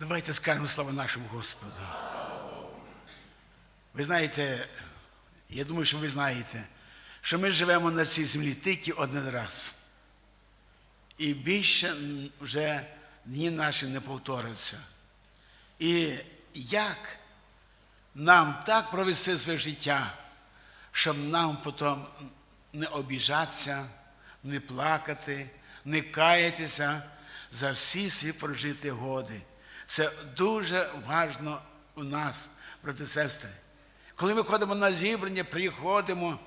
Давайте скажемо слава нашому Господу. Ви знаєте, я думаю, що ви знаєте, що ми живемо на цій землі тільки один раз. І більше вже дні наші не повторяться. І як нам так провести своє життя, щоб нам потім не обіжатися, не плакати, не каятися за всі свої прожиті годи. Це дуже важно у нас, брати і сестри. Коли ми ходимо на зібрання, приходимо,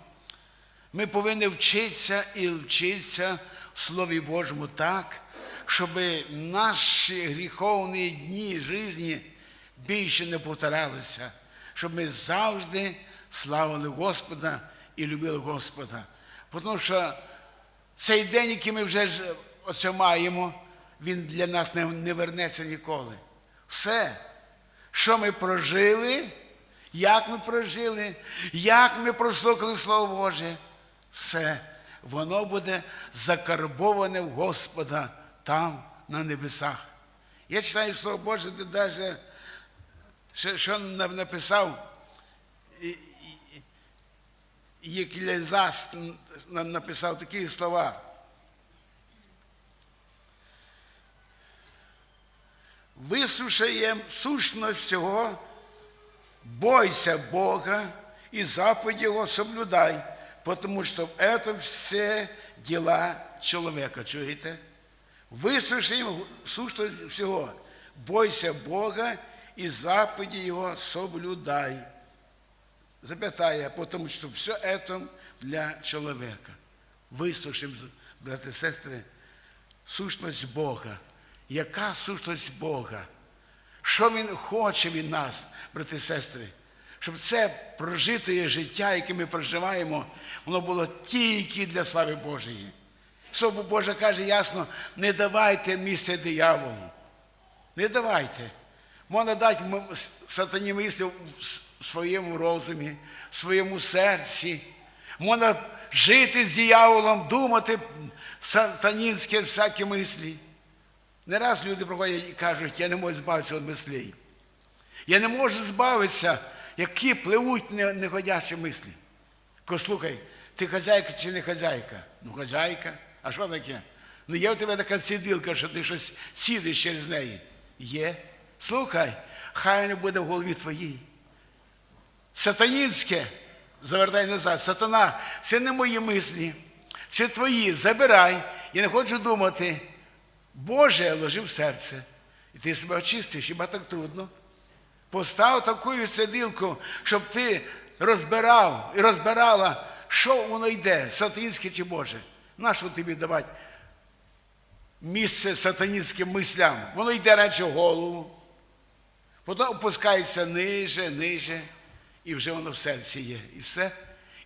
ми повинні вчитися і вчитися в Слові Божому так, щоб наші гріховні дні житті більше не повторялися, щоб ми завжди славили Господа і любили Господа. Тому що цей день, який ми вже оце маємо, він для нас не вернеться ніколи. Все, що ми прожили, як ми прожили, як ми прослухали Слово Боже, все, воно буде закарбоване в Господа там, на небесах. Я читаю Слово Боже, де навіть, що, що написав нам написав такі слова. Вислушаєм сущность всього, бойся Бога и заповеди Его соблюдай, потому что это все дела человека. Чуєте? Выслушаем сущность всего, бойся Бога и заповеди Его соблюдай. Запятая, потому что все это для человека. Вислушаємо, брати і сестри, сущність Бога. Яка сущність Бога? Що Він хоче від нас, брати і сестри? Щоб це прожите життя, яке ми проживаємо, воно було тільки для слави Божої. Слово Боже каже ясно, не давайте місце дияволу. Не давайте. Можна дати сатані мислі в своєму розумі, в своєму серці. Можна жити з дияволом, думати сатанінські всякі мислі. Не раз люди приходять і кажуть, я не можу збавитися від мислей. Я не можу збавитися, які пливуть не- неходячі мислі. Ко слухай, ти хазяйка чи не хазяйка? Ну, хазяйка. А що таке? Ну є у тебе така цідилка, що ти щось сідиш через неї. Є. Слухай, хай не буде в голові твоїй. Сатанінське, завертай назад, сатана, це не мої мислі, це твої. Забирай. Я не хочу думати. Боже ложив в серце. І ти себе очистиш, хіба так трудно. Постав таку цедилку, щоб ти розбирав і розбирала, що воно йде, сатанінське чи Боже. Нащо тобі давати місце сатанінським мислям? Воно йде радше в голову, потім опускається ниже, ниже, і вже воно в серці є. І все.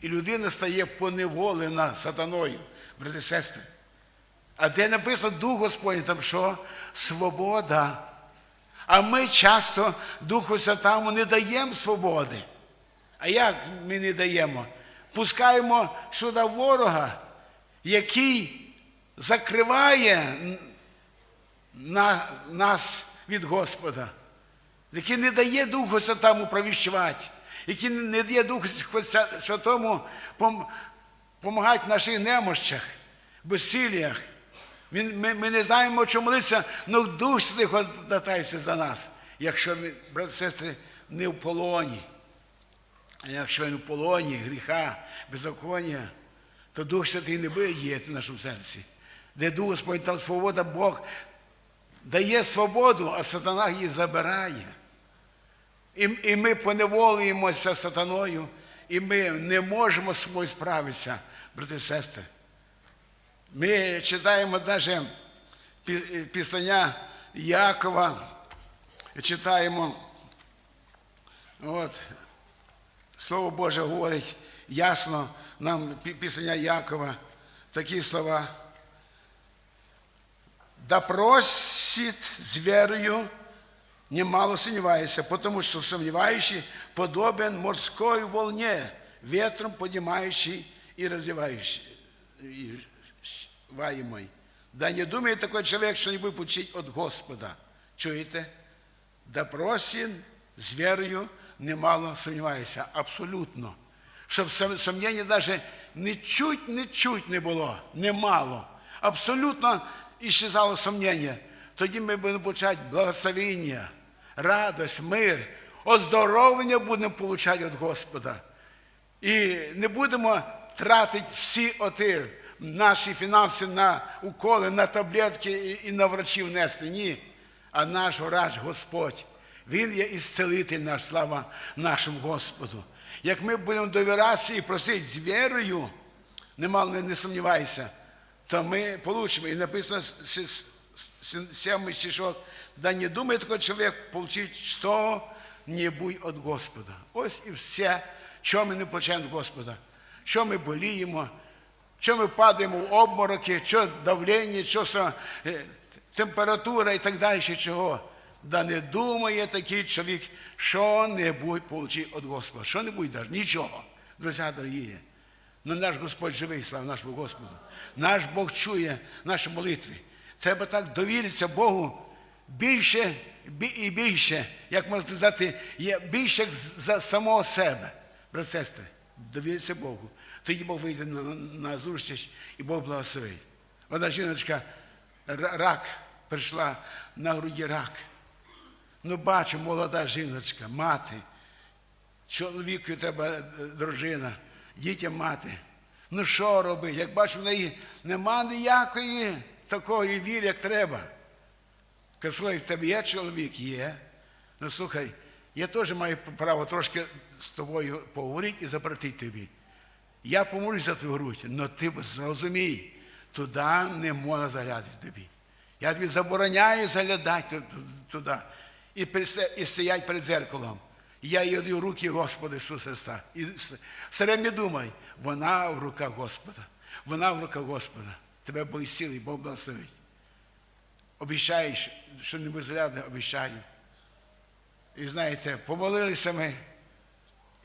І людина стає поневолена сатаною, брати сестри. А де написано Дух Господній, там що? Свобода. А ми часто Духу Святому не даємо свободи. А як ми не даємо? Пускаємо сюди ворога, який закриває на, нас від Господа, який не дає Духу Святому провіщувати, який не дає Духу Святому допомагати в наших немощах, безсиліях. Ми, ми, не знаємо, чому молитися, але Дух Святий ходатайся за нас, якщо ми, брати і сестри, не в полоні. А якщо він в полоні гріха, беззаконня, то Дух Святий не буде діяти в нашому серці. Де Дух Господь, там свобода Бог дає свободу, а сатана її забирає. І, і ми поневолюємося сатаною, і ми не можемо з собою справитися, брати і сестри. Ми читаємо навіть післання Якова, читаємо, от, Слово Боже говорить ясно нам післання Якова, такі слова. Да просит с верою, немало сомневайся, потому что сомневающий подобен морской волне, ветром поднимающий и развивающий. И ваємой. Да не думає такий чоловік, що не буде получить від Господа. Чуєте? да просін з вірою немало сумніваюся. Абсолютно. Щоб сум- навіть не чуть, не чуть не було, немало. Абсолютно іщезало сумніння. Тоді ми будемо получати благословення, радость, мир, оздоровлення будемо получати від Господа. І не будемо тратити всі оті наші фінанси на уколи, на таблетки і, на врачів нести. Ні. А наш врач Господь. Він є ісцелитель наш, слава нашому Господу. Як ми будемо довіратися і просити з вірою, немало не, сумнівайся, то ми получимо. І написано сьомий стишок, да не думає такой чоловік получить що-небудь від Господа. Ось і все, що ми не получаємо від Господа. Що ми боліємо, що ми падаємо в обмороки, що давлення, що е, температура і так далі, чого. Да не думає такий чоловік, що-небудь получить від Господа. Що-небудь даже, нічого. Друзі, дорогі. Ну наш Господь живий, слава нашому Господу. Наш Бог чує наші молитви. Треба так довіритися Богу більше і більше, як можна сказати, більше за самого себе. Брат довіритися Богу. Тоді Бог вийде на, на зустріч і Бог благословить. Одна жіночка, рак, прийшла на груді рак. Ну, бачу, молода жіночка, мати. Чоловіку треба е, дружина, дітям мати. Ну що робити? Як бачу, в неї нема ніякої такої віри, як треба. Слухай, в тебе є чоловік? Є. Ну слухай, я теж маю право трошки з тобою поговорити і запретити тобі. Я помолюсь за твою грудь, але ти зрозумій, туди не можна заглядати тобі. Я тобі забороняю заглядати ту- ту- туди і, і стоять перед зеркалом. Я їй даю руки Господа Ісуса Христа. І с- все думай, вона в руках Господа. Вона в руках Господа. Тебе Бог сили, Бог благословить. Обіщаю, що- не загляне, обіщаю. І знаєте, помолилися ми,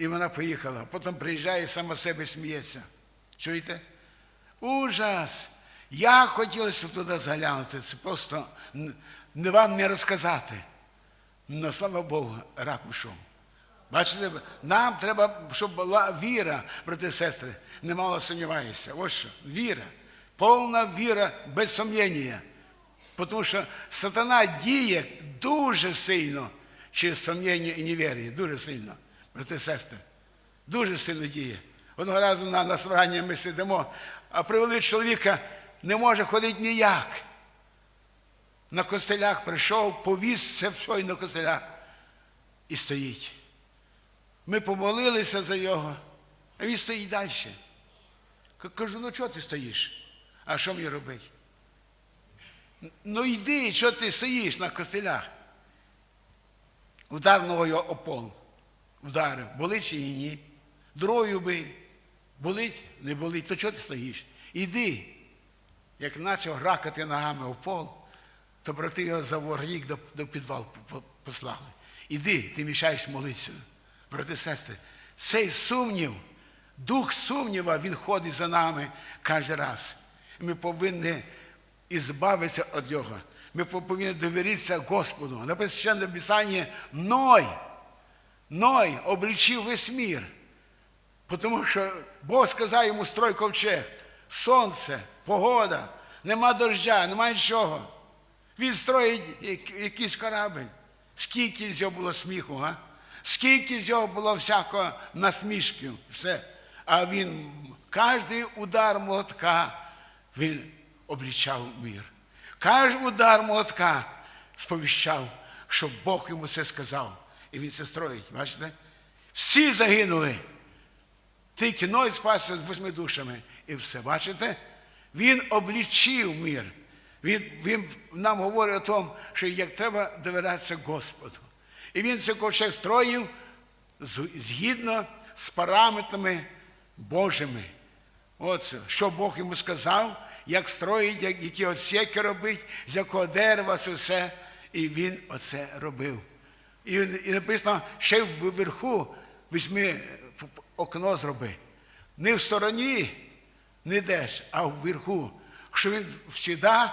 і вона поїхала. Потім приїжджає, сама себе сміється. Чуєте? Ужас! Як хотілося туди заглянути. Це просто не вам не розказати. Но слава Богу, рак пішов. Бачите, нам треба, щоб була віра, брати і сестри, немало сумніваюся. Ось що, віра. Повна віра без сумніння. Тому що сатана діє дуже сильно через сумніння і невір'я. Дуже сильно, брати і сестри. Дуже сильно діє. Одного разу на, на собранні ми сидимо, а привели чоловіка, не може ходити ніяк. На костелях прийшов, повіз все все на костелях і стоїть. Ми помолилися за його, а він стоїть далі. Кажу, ну чого ти стоїш? А що мені робити? Ну йди, що ти стоїш на костелях? Удар ногою о пол. Ударив. Болить чи ні? Другою бий. Болить, не болить. То чого ти стоїш? Іди. Як почав гракати ногами в пол, то брати його за ворогік до, до підвал по- по- послали. Іди, ти мішаєш молитися. Брати сестри, цей сумнів, дух сумніва, він ходить за нами кожен раз. Ми повинні ізбавитися від нього. Ми повинні довіритися Господу. Написано в Писанні Ной. Ной облічив весь мір. Тому що Бог сказав йому строй ковчег. Сонце, погода, нема дождя, нема нічого. Він строїть якийсь корабель. Скільки з його було сміху, а? Скільки з його було всякого насмішків, все. А він кожний удар молотка він облічав мір. Кожен удар молотка сповіщав, що Бог йому це сказав. І він це строїть. Бачите? Всі загинули. Тільки Ной спасся з восьми душами. І все, бачите? Він облічив мир. Він, він нам говорить о тому, що як треба довиратися Господу. І він цей ковчег строїв згідно з параметрами Божими. Оце, що Бог йому сказав, як строїть, як, які отсеки робить, з якого дерева це все. І він оце робив. І, і написано, ще вверху візьми окно зроби. Не в стороні не йдеш, а вверху. Що він завжди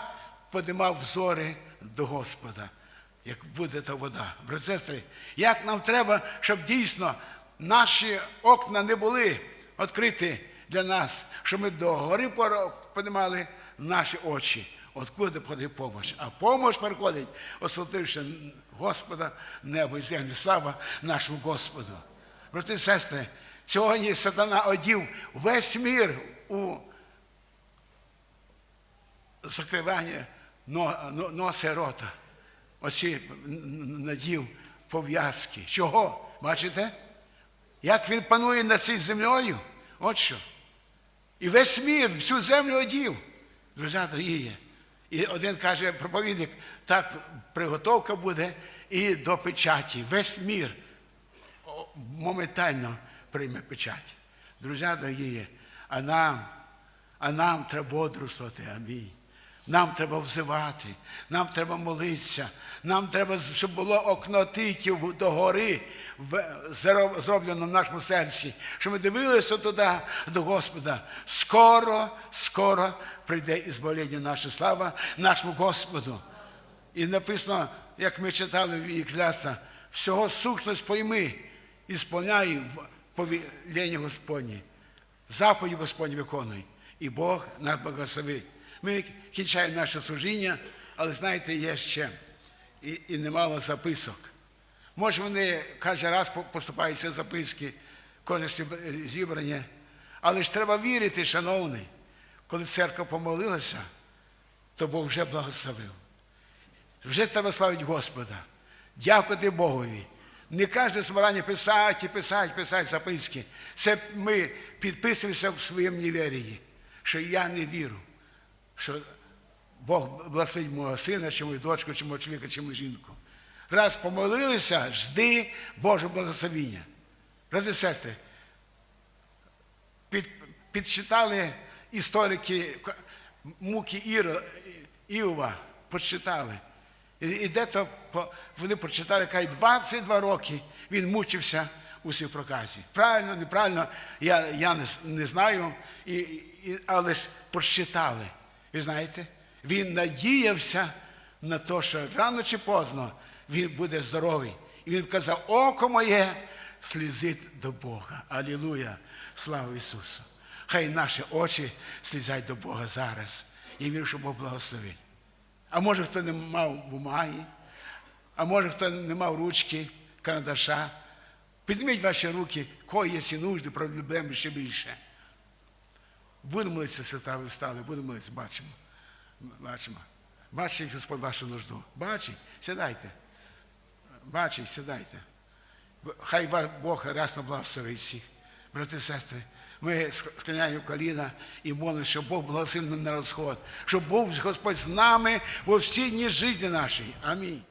подимав взори до Господа. як буде та вода. Сестри, як нам треба, щоб дійсно наші окна не були відкриті для нас, щоб ми до гори піднімали наші очі. Откуда приходить помощь? А помощь приходить, освятивши Господа, небо і землю. Слава нашому Господу. Брати і сестри, сьогодні сатана одів весь мір у закривання но- но- носа рота. Оці надів пов'язки. Чого? Бачите? Як він панує над цією землею? От що. І весь мір, всю землю одів. Друзі дорогі. І один каже, проповідник, так приготовка буде і до печаті. Весь мір моментально прийме печать. Друзі дорогі, а нам, а нам треба бодрствувати. Амінь. Нам треба взивати, нам треба молитися, нам треба, щоб було окно тиків до гори зроблено в нашому серці, щоб ми дивилися туди до Господа. Скоро, скоро прийде ізбавлення наше слава нашому Господу. І написано, як ми читали в Ікляса, всього сущність пойми і сповняй повілення Господні. Заповіді Господні виконуй, і Бог нас благословить. Ми кінчаємо наше служіння, але знаєте, є ще і, і немало записок. Може, вони кожен раз поступаються записки, сіб- зібрання. Але ж треба вірити, шановний, коли церква помолилася, то Бог вже благословив. Вже треба славити Господа. Дякувати Богові. Не кожне збирання писати, писати, писати записки. Це ми підписуємося в своєму невір'ї, що я не вірю, що Бог благословить мого сина, чи мою дочку, чи мого чоловіка, чи мою жінку. Раз помолилися, жди Божого благословіння. Брати і сестри, під, підчитали історики муки Іро, Іова, почитали. І, і де-то вони прочитали, кажуть, 22 роки він мучився у цій проказі. Правильно, неправильно, я, я не, не знаю, і, і, але ж прочитали. Ви знаєте, він надіявся на те, що рано чи поздно він буде здоровий. І він казав, око моє слізить до Бога. Алілуя! Слава Ісусу! Хай наші очі слізять до Бога зараз. Я вірю, що Бог благословить. А може, хто не мав бумаги, а може, хто не мав ручки, карандаша. Підніміть ваші руки, кої є ці нужди, проблеми ще більше. Будемо молитися, сестра, ви встали, будемо молитися, бачимо. Бачимо. Бачить Господь вашу нужду. Бачить, сідайте. Бачить, сідайте. Хай ва- Бог рясно благословить всіх. Брати і сестри, ми склоняємо коліна і молимося, щоб Бог благословив нам на розход, щоб був Господь з нами во всі дні житті нашій. Амінь.